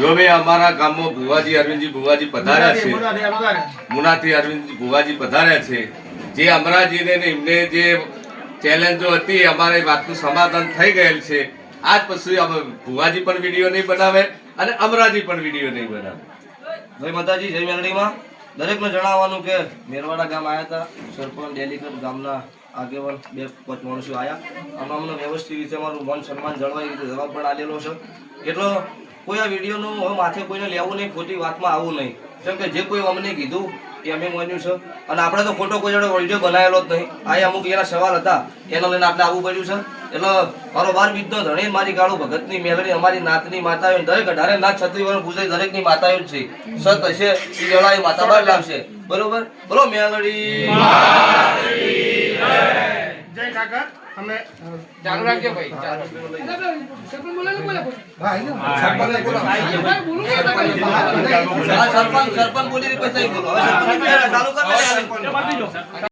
જો ભાઈ અમારા ગામમાં ભુવાજી અરવિંદજી ભુવાજી પધાર્યા છે. મુનાથી અરવિંદજી ભુવાજી પધાર્યા છે. જે અમરાજીને એમને જે ચેલેન્જો હતી અમારે વાતનું સમાધાન થઈ ગયેલ છે. આજ પછી અમે ભુવાજી પણ વીડિયો નહીં બનાવે અને અમરાજી પણ વીડિયો નહીં બનાવે. જય માતાજી જય મેલડીમાં. દરેકને જણાવવાનું કે મેરવાડા ગામ આવ્યા હતા, સરપંચ ડેલીકટ ગામના આગેવાન બે પાંચ માણસો આવ્યા આમાં અમને વ્યવસ્થિત રીતે અમારું મન સન્માન જળવાય રીતે જવાબ પણ આલેલો છે. એટલો કોઈ આ વિડીયોનું હવે માથે કોઈને લેવું નહીં, ખોટી વાતમાં આવવું નહીં. કેમ કે જે કોઈ અમને કીધું એ અમે માન્યું છે. અને આપણે તો ખોટો કોઈ જોડે વીડિયો બનાવેલો જ નહીં. આ અમુક એના સવાલ હતા, એના લઈને આપણે આવવું પડ્યું છે. એટલે મારો બાર બીજનો ધણી મારી ગાળું ભગતની મેલડી અમારી નાતની માતાઓ દરેક અઢારે નાથ છત્રી વર્ષ પૂજાય દરેકની માતાઓ છે. સત હશે એ વેળા માતા બાર લાવશે. બરોબર? બોલો મેલડી. જય કાકા. અમે ચાલુ રાખજો ભાઈ ચાલુ સરપંચ સરપંચ બોલી પછી ચાલુ કરી.